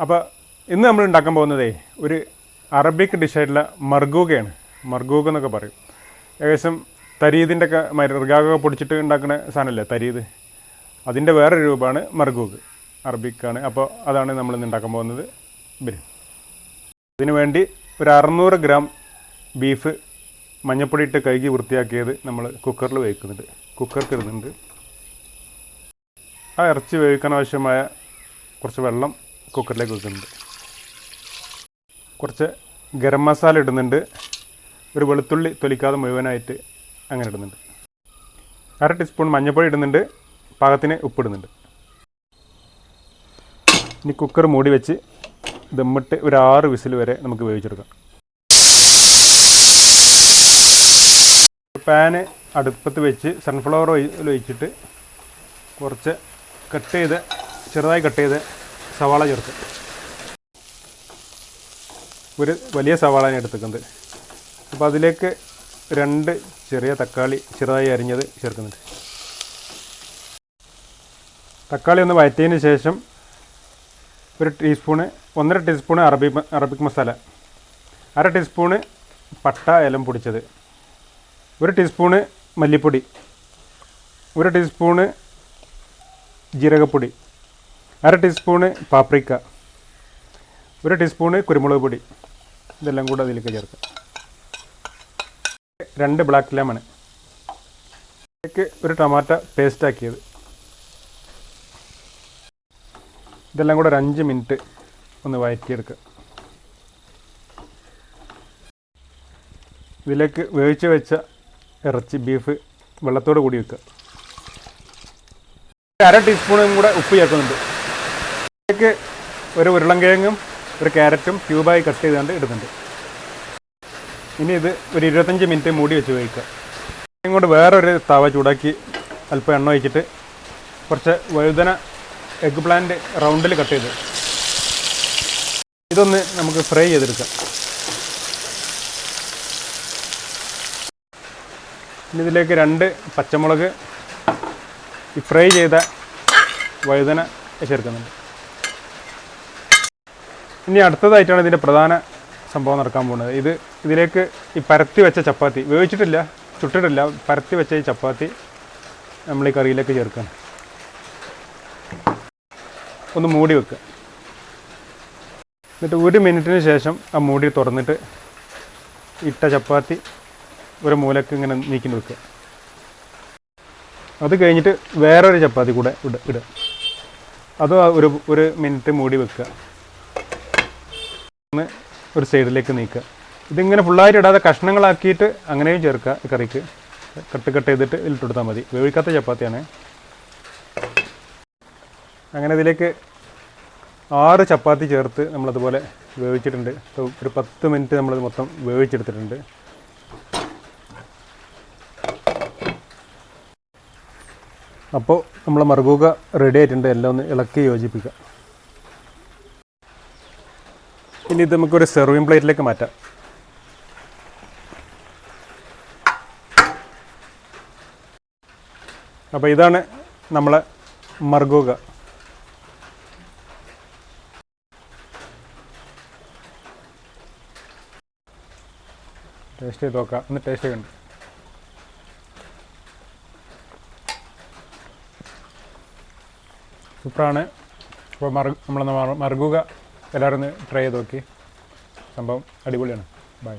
അപ്പോൾ ഇന്ന് നമ്മൾ ഉണ്ടാക്കാൻ പോകുന്നതേ ഒരു അറബിക് ഡിഷായിട്ടുള്ള മർഗൂഗയാണ്. മർഗൂഗ എന്നൊക്കെ പറയും. ഏകദേശം തരീതിന്റെ ഒക്കെ മൃഗാകൊക്കെ പൊടിച്ചിട്ട് ഉണ്ടാക്കുന്ന സാധനമല്ലേ തരീത് അതിന്റെ വേറൊരു രൂപമാണ് മർഗൂഗ്. അറബിക്കാണ്. അപ്പോൾ അതാണ് നമ്മൾ ഇന്ന് ഉണ്ടാക്കാൻ പോകുന്നത്. വരും. അതിനു വേണ്ടി ഒരു അറുന്നൂറ് ഗ്രാം ബീഫ് മഞ്ഞപ്പൊടി ഇട്ട് കഴുകി വൃത്തിയാക്കിയത് നമ്മൾ കുക്കറിൽ വേവിക്കുന്നുണ്ട്. കുക്കർക്ക് ഇടുന്നുണ്ട്. ആ ഇറച്ചി വേവിക്കാൻ ആവശ്യമായ കുറച്ച് വെള്ളം കുക്കറിലേക്ക് വെക്കുന്നുണ്ട്. കുറച്ച് ഗരം മസാല ഇടുന്നുണ്ട്. ഒരു വെളുത്തുള്ളി തൊലിക്കാതെ മുഴുവനായിട്ട് അങ്ങനെ ഇടുന്നുണ്ട്. അര ടീസ്പൂൺ മഞ്ഞൾപ്പൊടി ഇടുന്നുണ്ട്. പാകത്തിന് ഉപ്പിടുന്നുണ്ട് ഇനി കുക്കർ മൂടി വെച്ച് ദമ്മിട്ട് ഒരു ആറ് വിസിൽ വരെ നമുക്ക് വേവിച്ചെടുക്കാം. പാന് അടുപ്പത്ത് വെച്ച് സൺഫ്ലവർ ഓയിൽ ഒഴിച്ചിട്ട് കുറച്ച് കട്ട് ചെയ്ത് ചെറുതായി കട്ട് ചെയ്ത് സവാള ചേർത്ത്. ഒരു വലിയ സവാളയാണ് എടുത്തിട്ടുണ്ട് അപ്പോൾ അതിലേക്ക് രണ്ട് ചെറിയ തക്കാളി ചെറുതായി അരിഞ്ഞത് ചേർക്കുന്നുണ്ട്. തക്കാളി ഒന്ന് വഴറ്റിയതിന് ശേഷം ഒരു ടീസ്പൂണ് ഒന്നര ടീസ്പൂണ് അറബി അറബിക് മസാല അര ടീസ്പൂണ് പട്ട ഇലം പൊടിച്ചത് ഒരു ടീസ്പൂണ് മല്ലിപ്പൊടി ഒരു ടീസ്പൂണ് ജീരകപ്പൊടി അര ടീസ്പൂണ് പാപ്രിക്ക ഒരു ടീസ്പൂണ് കുരുമുളക് പൊടി ഇതെല്ലാം കൂടെ അതിലേക്ക് ചേർക്കാം. രണ്ട് ബ്ലാക്ക് ലെമൺ ഇതിലേക്ക് ഒരു ടൊമാറ്റോ പേസ്റ്റ് ആക്കിയത്. ഇതെല്ലാം കൂടെ ഒരു അഞ്ച് മിനിറ്റ് ഒന്ന് വഴറ്റിയെടുക്കുക ഇതിലേക്ക് വേവിച്ച് വെച്ച ഇറച്ചി ബീഫ് വെള്ളത്തോട് കൂടി വെക്കുക. അര ടീസ്പൂണും കൂടെ ഉപ്പ് ചേർക്കുന്നുണ്ട്. ഇതിലേക്ക് ഒരു ഉരുളൻകിഴങ്ങും ഒരു ക്യാരറ്റും ക്യൂബായി കട്ട് ചെയ്തുകൊണ്ട് ഇടുന്നുണ്ട്. ഇനി ഇത് ഒരു ഇരുപത്തഞ്ച് മിനിറ്റ് മൂടി വെച്ച് വേവിക്കുക. ഇങ്ങോട്ട് വേറൊരു തവ ചൂടാക്കി അല്പം എണ്ണ ഒഴിച്ചിട്ട് കുറച്ച് വഴുതന എഗ് പ്ലാന്റ് റൗണ്ടിൽ കട്ട് ചെയ്ത്. ഇതൊന്ന് നമുക്ക് ഫ്രൈ ചെയ്തെടുക്കാം. ഇനി ഇതിലേക്ക് രണ്ട് പച്ചമുളക് ഈ ഫ്രൈ ചെയ്ത വഴുതന ചേർക്കുന്നുണ്ട്. ഇനി അടുത്തതായിട്ടാണ് ഇതിന്റെ പ്രധാന സംഭവം നടക്കാൻ പോകുന്നത്. ഇത് ഇതിലേക്ക് ഈ പരത്തി വെച്ച ചപ്പാത്തി. വേവിച്ചിട്ടില്ല ചുട്ടിട്ടില്ല. പരത്തി വെച്ച ഈ ചപ്പാത്തി നമ്മൾ ഈ കറിയിലേക്ക് ചേർക്കണം. ഒന്ന് മൂടി വെക്കുക എന്നിട്ട് ഒരു മിനിറ്റിന് ശേഷം ആ മൂടി തുറന്നിട്ട് ഇട്ട ചപ്പാത്തി ഒരു മൂലക്ക് ഇങ്ങനെ നീക്കി വെക്കുക അത് കഴിഞ്ഞിട്ട് വേറൊരു ചപ്പാത്തി കൂടെ ഇട ഇടുക അത് ഒരു ഒരു മിനിറ്റ് മൂടി വെക്കുക ഒരു സൈഡിലേക്ക് നീക്കുക. ഇതിങ്ങനെ ഫുള്ളായിട്ട് ഇടാതെ കഷ്ണങ്ങളാക്കിയിട്ട് അങ്ങനെയും ചേർക്കുക കറിക്ക്. കട്ട് കട്ട് ചെയ്തിട്ട് ഇതിലിട്ട് കൊടുത്താൽ മതി. വേവിക്കാത്ത ചപ്പാത്തിയാണ്. അങ്ങനെ ഇതിലേക്ക് ആറ് ചപ്പാത്തി ചേർത്ത് നമ്മളതുപോലെ വേവിച്ചിട്ടുണ്ട്. ഒരു പത്ത് മിനിറ്റ് നമ്മളത് മൊത്തം വേവിച്ചെടുത്തിട്ടുണ്ട്. അപ്പോൾ നമ്മൾ മറുകൂക റെഡി ആയിട്ടുണ്ട്. എല്ലാം ഒന്ന് ഇളക്കി യോജിപ്പിക്കുക. ഇനി ഇത് നമുക്കൊരു സെർവിങ് പ്ലേറ്റിലേക്ക് മാറ്റാം. അപ്പോൾ ഇതാണ് നമ്മളെ മർഗോക ടേസ്റ്റ് ചെയ്ത് നോക്കാം. ഒന്ന് ടേസ്റ്റ് ചെയ്യണ്ട സൂപ്പറാണ് അപ്പോൾ മർ നമ്മൾ മർഗൂക എല്ലാവരും ഒന്ന് ട്രൈ ചെയ്ത് നോക്കി. സംഭവം അടിപൊളിയാണ്. ബൈ